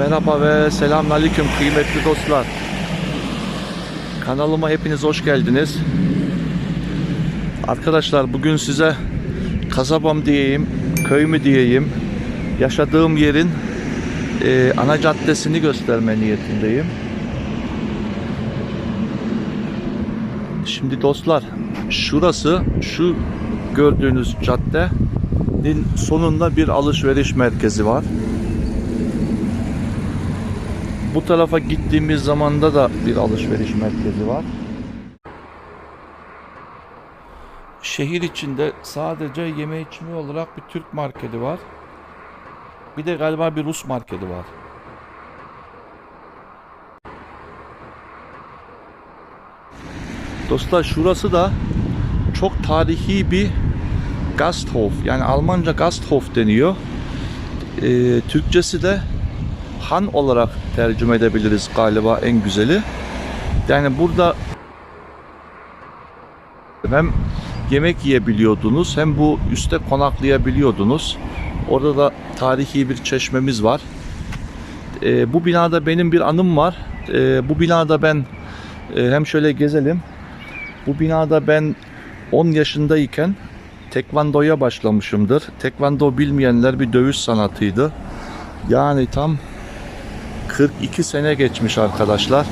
Merhaba ve selamünaleyküm kıymetli dostlar. Kanalıma hepiniz hoş geldiniz. Arkadaşlar bugün size kasabam diyeyim, köy mü diyeyim, yaşadığım yerin e, ana caddesini gösterme niyetindeyim. Şimdi dostlar, şurası şu gördüğünüz caddenin sonunda bir alışveriş merkezi var. Bu tarafa gittiğimiz zamanda da bir alışveriş merkezi var. Şehir içinde sadece yeme içme olarak bir Türk marketi var. Bir de galiba bir Rus marketi var. Dostlar şurası da çok tarihi bir Gasthof. Yani Almanca Gasthof deniyor. Ee, Türkçesi de han olarak tercüme edebiliriz galiba en güzeli. Yani burada hem yemek yiyebiliyordunuz hem bu üste konaklayabiliyordunuz. Orada da tarihi bir çeşmemiz var. Ee, bu binada benim bir anım var. Ee, bu binada ben e, hem şöyle gezelim. Bu binada ben 10 yaşındayken tekvandoya başlamışımdır. Tekvando bilmeyenler bir dövüş sanatıydı. Yani tam 42 sene geçmiş arkadaşlar.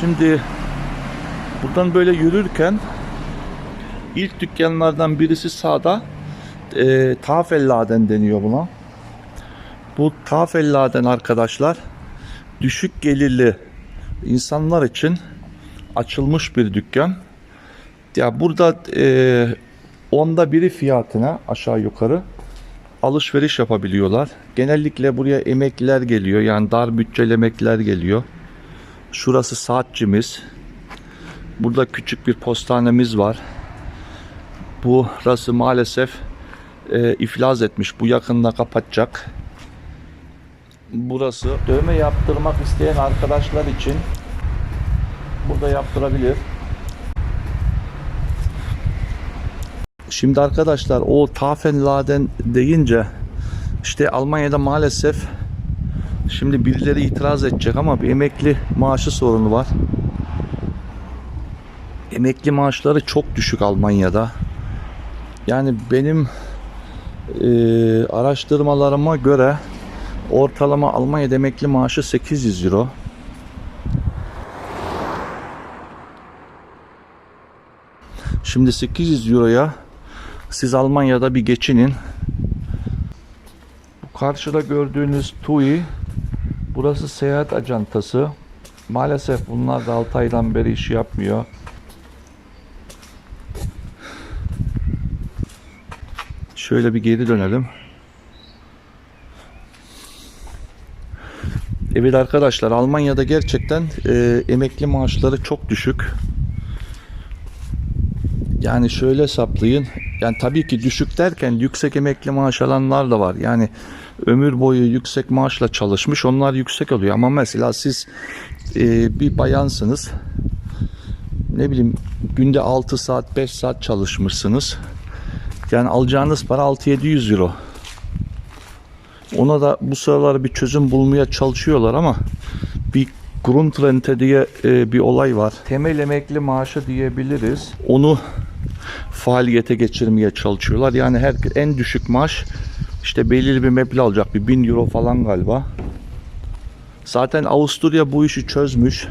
Şimdi buradan böyle yürürken ilk dükkanlardan birisi sağda e, Tafelladen deniyor buna. Bu Tafelladen arkadaşlar düşük gelirli insanlar için açılmış bir dükkan. Ya burada e, onda biri fiyatına aşağı yukarı alışveriş yapabiliyorlar. Genellikle buraya emekliler geliyor. Yani dar bütçeli emekliler geliyor. Şurası saatçimiz. Burada küçük bir postanemiz var. Burası maalesef e, iflas etmiş. Bu yakında kapatacak. Burası dövme yaptırmak isteyen arkadaşlar için burada yaptırabilir. Şimdi arkadaşlar o Tafelladen deyince işte Almanya'da maalesef şimdi birileri itiraz edecek ama bir emekli maaşı sorunu var. Emekli maaşları çok düşük Almanya'da. Yani benim e, araştırmalarıma göre ortalama Almanya'da emekli maaşı 800 euro. Şimdi 800 euroya siz Almanya'da bir geçinin. Karşıda gördüğünüz TUI burası seyahat acantası. Maalesef bunlar da 6 aydan beri iş yapmıyor. Şöyle bir geri dönelim. Evet arkadaşlar Almanya'da gerçekten e, emekli maaşları çok düşük. Yani şöyle hesaplayın. Yani tabii ki düşük derken yüksek emekli maaş alanlar da var. Yani ömür boyu yüksek maaşla çalışmış onlar yüksek oluyor. Ama mesela siz e, bir bayansınız. Ne bileyim günde 6 saat 5 saat çalışmışsınız. Yani alacağınız para 6-700 euro. Ona da bu sıralar bir çözüm bulmaya çalışıyorlar ama bir Grundrente diye e, bir olay var. Temel emekli maaşı diyebiliriz. Onu faaliyete geçirmeye çalışıyorlar. Yani her en düşük maaş işte belirli bir meblağ alacak. Bir 1000 euro falan galiba. Zaten Avusturya bu işi çözmüş.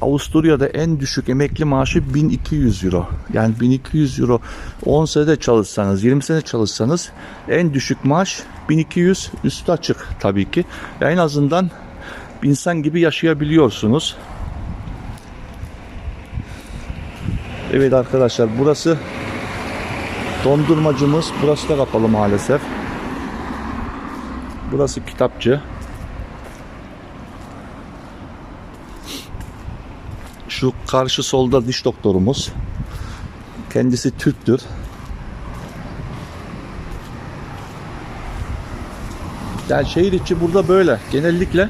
Avusturya'da en düşük emekli maaşı 1200 euro. Yani 1200 euro 10 senede çalışsanız, 20 sene çalışsanız en düşük maaş 1200 üstü açık tabii ki. En azından insan gibi yaşayabiliyorsunuz. Evet arkadaşlar burası dondurmacımız. Burası da kapalı maalesef. Burası kitapçı. Şu karşı solda diş doktorumuz. Kendisi Türktür. Yani şehir içi burada böyle. Genellikle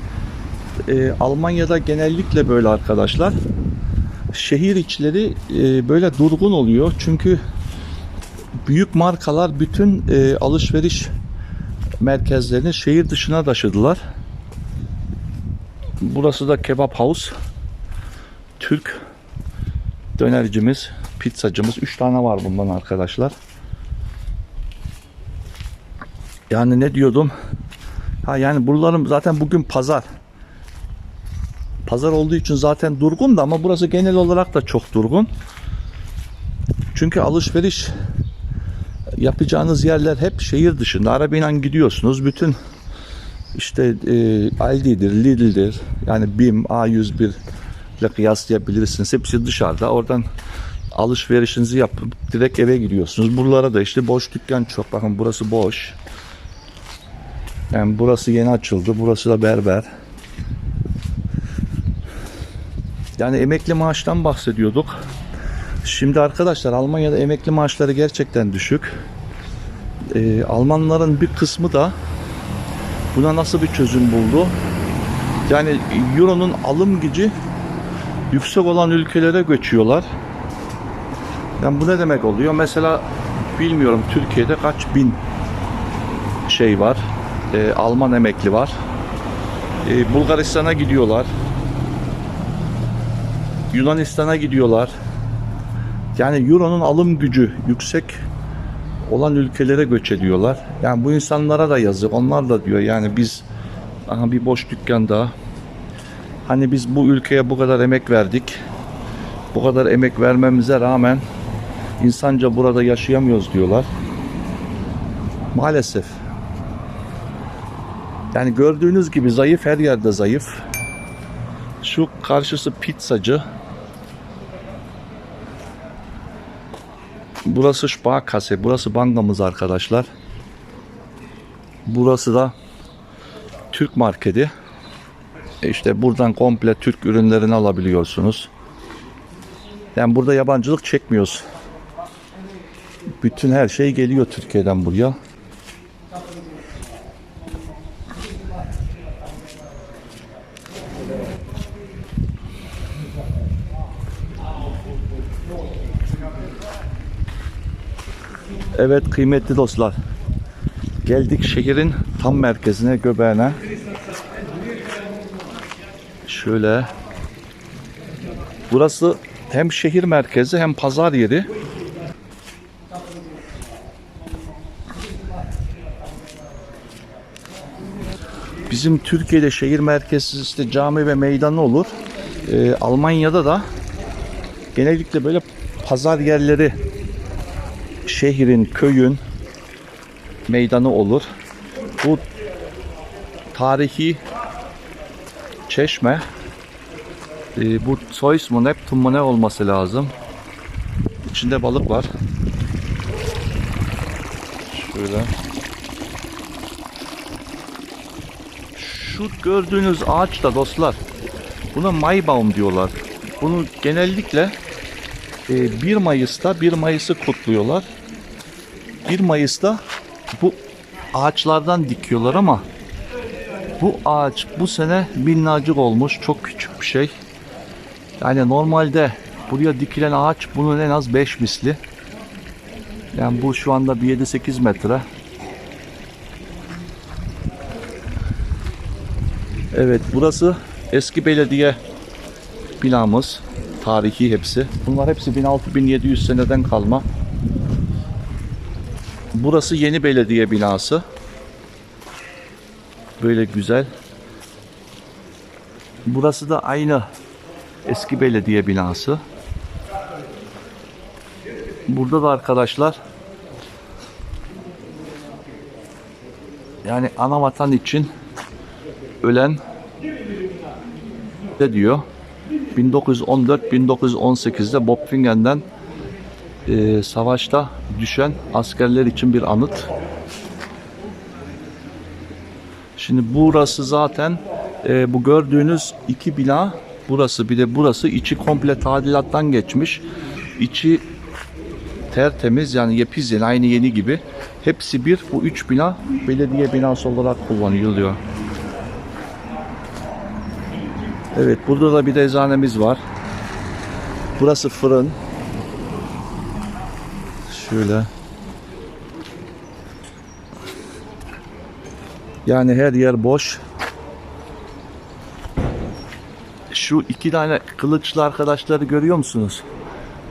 e, Almanya'da genellikle böyle arkadaşlar. Şehir içleri e, böyle durgun oluyor. Çünkü büyük markalar bütün e, alışveriş merkezlerini şehir dışına taşıdılar. Burası da kebap house. Türk dönercimiz, pizzacımız. 3 tane var bundan arkadaşlar. Yani ne diyordum? Ha yani buralarım zaten bugün pazar. Pazar olduğu için zaten durgun da ama burası genel olarak da çok durgun. Çünkü alışveriş yapacağınız yerler hep şehir dışında. Arabayla gidiyorsunuz. Bütün işte e, Aldi'dir, Lidl'dir. Yani BİM, A101 ile kıyaslayabilirsiniz. Hepsi dışarıda. Oradan alışverişinizi yapıp direkt eve gidiyorsunuz. Buralara da işte boş dükkan çok. Bakın burası boş. Yani burası yeni açıldı. Burası da berber. Yani emekli maaştan bahsediyorduk. Şimdi arkadaşlar Almanya'da emekli maaşları gerçekten düşük. Ee, Almanların bir kısmı da buna nasıl bir çözüm buldu? Yani Euro'nun alım gücü yüksek olan ülkelere göçüyorlar. Yani bu ne demek oluyor? Mesela bilmiyorum Türkiye'de kaç bin şey var. Ee, Alman emekli var. Ee, Bulgaristan'a gidiyorlar. Yunanistan'a gidiyorlar. Yani Euro'nun alım gücü yüksek olan ülkelere göç ediyorlar. Yani bu insanlara da yazık. Onlar da diyor yani biz aha bir boş dükkanda hani biz bu ülkeye bu kadar emek verdik. Bu kadar emek vermemize rağmen insanca burada yaşayamıyoruz diyorlar. Maalesef. Yani gördüğünüz gibi zayıf her yerde zayıf. Şu karşısı pizzacı. Burası Sparkasse. Burası bankamız arkadaşlar. Burası da Türk marketi. E İşte buradan komple Türk ürünlerini alabiliyorsunuz. Yani burada yabancılık çekmiyoruz. Bütün her şey geliyor Türkiye'den buraya. Evet kıymetli dostlar. Geldik şehrin tam merkezine, göbeğine. Şöyle. Burası hem şehir merkezi hem pazar yeri. Bizim Türkiye'de şehir merkezi işte cami ve meydanı olur. Ee, Almanya'da da genellikle böyle pazar yerleri şehrin, köyün meydanı olur. Bu tarihi çeşme e, bu Zeus mu Neptun mu ne olması lazım. İçinde balık var. Şöyle. Şu gördüğünüz ağaç da dostlar. Buna Maibaum diyorlar. Bunu genellikle e, 1 Mayıs'ta 1 Mayıs'ı kutluyorlar. 1 Mayıs'ta bu ağaçlardan dikiyorlar ama bu ağaç bu sene minnacık olmuş. Çok küçük bir şey. Yani normalde buraya dikilen ağaç bunun en az 5 misli. Yani bu şu anda bir 7-8 metre. Evet burası eski belediye binamız. Tarihi hepsi. Bunlar hepsi 1600-1700 seneden kalma. Burası yeni belediye binası. Böyle güzel. Burası da aynı eski belediye binası. Burada da arkadaşlar yani ana vatan için ölen ne diyor? 1914-1918'de Bopfingen'den e, savaşta düşen askerler için bir anıt. Şimdi burası zaten e, bu gördüğünüz iki bina burası bir de burası içi komple tadilattan geçmiş. İçi tertemiz yani yepyeni aynı yeni gibi. Hepsi bir bu üç bina belediye binası olarak kullanılıyor. Evet burada da bir de eczanemiz var. Burası fırın. Şöyle. Yani her yer boş. Şu iki tane kılıçlı arkadaşları görüyor musunuz?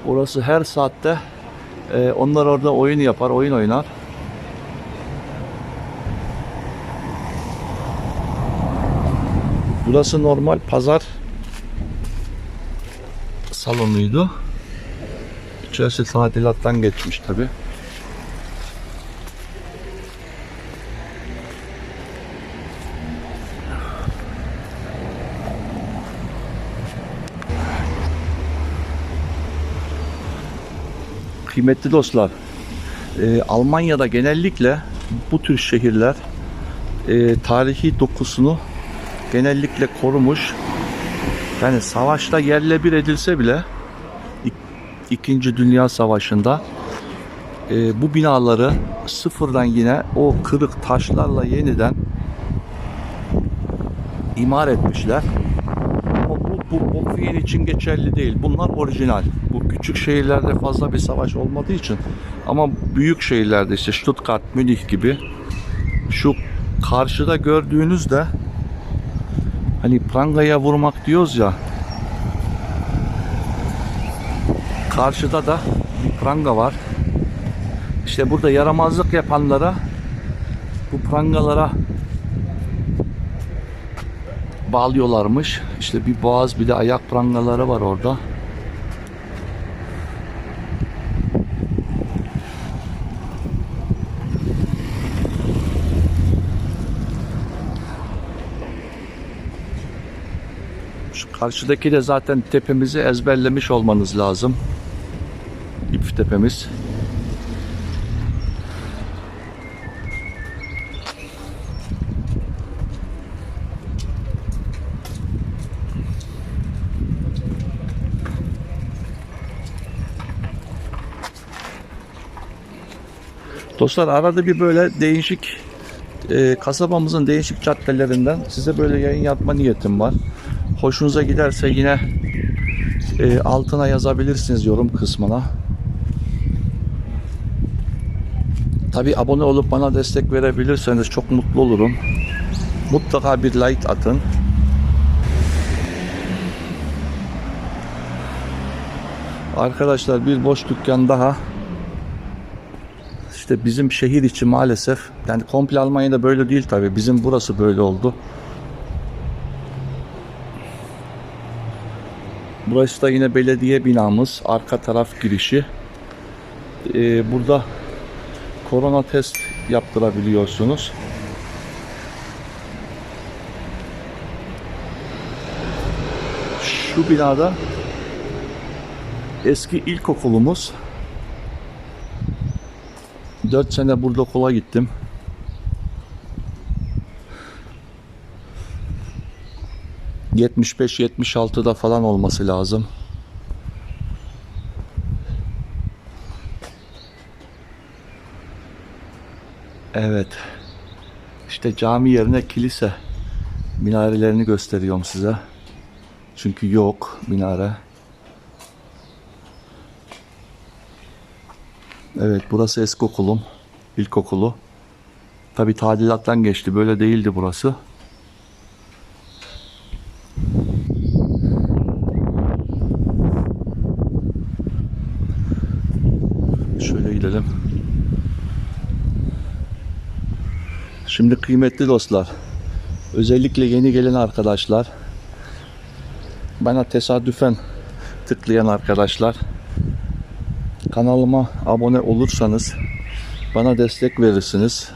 Orası her saatte e, onlar orada oyun yapar, oyun oynar. Burası normal pazar salonuydu. İçerisi tadilattan geçmiş tabi. Kıymetli dostlar, e, Almanya'da genellikle bu tür şehirler e, tarihi dokusunu genellikle korumuş. Yani savaşta yerle bir edilse bile İkinci Dünya Savaşı'nda e, bu binaları sıfırdan yine o kırık taşlarla yeniden imar etmişler. Ama bu, bu Bokfiyen için geçerli değil. Bunlar orijinal. Bu küçük şehirlerde fazla bir savaş olmadığı için ama büyük şehirlerde işte Stuttgart, Münih gibi şu karşıda gördüğünüz de hani prangaya vurmak diyoruz ya karşıda da bir pranga var. İşte burada yaramazlık yapanlara bu prangalara bağlıyorlarmış. İşte bir boğaz bir de ayak prangaları var orada. Karşıdaki de zaten tepemizi ezberlemiş olmanız lazım. Tepemiz. Dostlar arada bir böyle değişik e, kasabamızın değişik caddelerinden size böyle yayın yapma niyetim var. Hoşunuza giderse yine e, altına yazabilirsiniz yorum kısmına. Tabi abone olup bana destek verebilirseniz çok mutlu olurum. Mutlaka bir like atın. Arkadaşlar bir boş dükkan daha. İşte bizim şehir içi maalesef yani komple Almanya'da böyle değil tabi. Bizim burası böyle oldu. Burası da yine belediye binamız. Arka taraf girişi. Ee, burada korona test yaptırabiliyorsunuz. Şu binada eski ilkokulumuz. 4 sene burada okula gittim. ...75-76'da falan olması lazım. Evet. İşte cami yerine kilise minarelerini gösteriyorum size. Çünkü yok minare. Evet burası eski okulum. İlkokulu. Tabi tadilattan geçti. Böyle değildi burası. Şöyle gidelim. Şimdi kıymetli dostlar. Özellikle yeni gelen arkadaşlar. Bana tesadüfen tıklayan arkadaşlar. Kanalıma abone olursanız bana destek verirsiniz.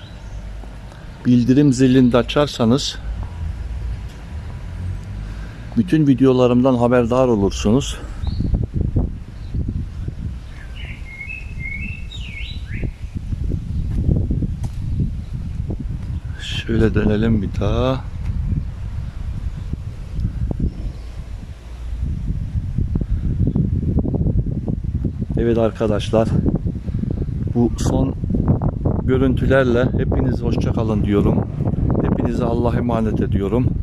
Bildirim zilini de açarsanız bütün videolarımdan haberdar olursunuz. Şöyle dönelim bir daha. Evet arkadaşlar. Bu son görüntülerle hepiniz hoşça kalın diyorum. Hepinize Allah'a emanet ediyorum.